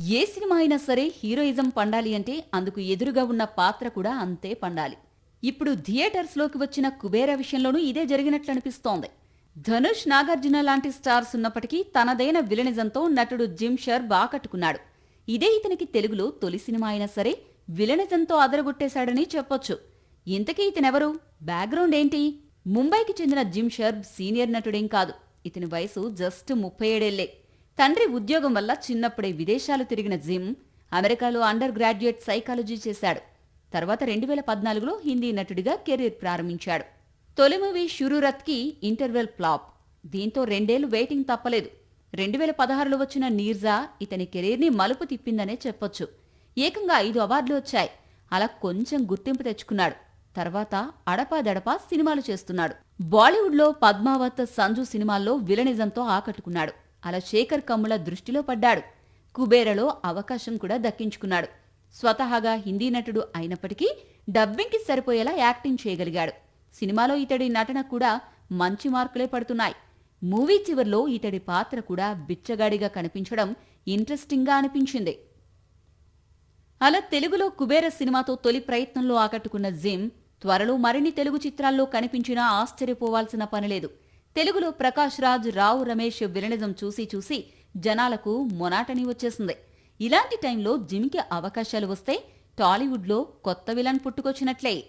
ఏ cinema అయినా సరే heroism పండాలి అంటే అందుకు ఎదురుగా ఉన్న పాత్ర కూడా అంతే పండాలి. ఇప్పుడు థియేటర్స్లోకి వచ్చిన కుబేర విషయంలోనూ ఇదే జరిగినట్లు అనిపిస్తోంది ధనుష్ నాగార్జున లాంటి స్టార్స్ ఉన్నప్పటికీ తనదైన విలనిజంతో నటుడు జిమ్ షర్ బాకట్టుకున్నాడు ఇదే ఇతనికి తెలుగులో తొలి సినిమా అయినా సరే విలనిజంతో అదరగొట్టేశాడని చెప్పొచ్చు. ఇంతకీ ఇతనెవరు? బ్యాక్గ్రౌండ్ ఏంటి? ముంబైకి చెందిన జిమ్ షర్బ్ సీనియర్ నటుడేం కాదు. ఇతని వయసు జస్ట్ ముప్పై ఏడేళ్ళే తండ్రి ఉద్యోగం వల్ల చిన్నప్పుడే విదేశాలు తిరిగిన జిమ్ అమెరికాలో అండర్ గ్రాడ్యుయేట్ సైకాలజీ చేశాడు. తర్వాత రెండు వేల పద్నాలుగులో హిందీ నటుడిగా కెరీర్ ప్రారంభించాడు. తొలి మూవీ షురూరత్కి ఇంటర్వెల్ ఫ్లాప్. దీంతో రెండేళ్ళు వెయిటింగ్ తప్పలేదు. రెండు వేల పదహారులో వచ్చిన నీర్జా ఇతని కెరీర్ని మలుపు తిప్పిందనే చెప్పొచ్చు. ఏకంగా ఐదు అవార్డులు వచ్చాయి. అలా కొంచెం గుర్తింపు తెచ్చుకున్నాడు. తర్వాత అడపాదడపా సినిమాలు చేస్తున్నాడు. బాలీవుడ్లో పద్మావత్ సంజు సినిమాల్లో విలనిజంతో ఆకట్టుకున్నాడు. అలా శేఖర్ కమ్ముల దృష్టిలో పడ్డాడు. కుబేరలో అవకాశం కూడా దక్కించుకున్నాడు. స్వతహాగా హిందీ నటుడు అయినప్పటికీ డబ్బింగ్కి సరిపోయేలా యాక్టింగ్ చేయగలిగాడు. సినిమాలో ఇతడి నటన కూడా మంచి మార్కులే పడుతున్నాయి. మూవీ చివర్లో ఇతడి పాత్ర కూడా బిచ్చగాడిగా కనిపించడం ఇంట్రెస్టింగ్గా అనిపించింది. అలా తెలుగులో కుబేర సినిమాతో తొలి ప్రయత్నంలో ఆకట్టుకున్న జిమ్ త్వరలో మరిన్ని తెలుగు చిత్రాల్లో కనిపించినా ఆశ్చర్యపోవాల్సిన పనిలేదు తెలుగులో ప్రకాష్ రాజ్ రావు రమేష్ విలనిజం చూసి చూసి జనాలకు మొనాటని వచ్చేసింది. ఇలాంటి టైంలో జిమ్కి అవకాశాలు వస్తే టాలీవుడ్లో కొత్త విలన్ పుట్టుకొచ్చినట్లే.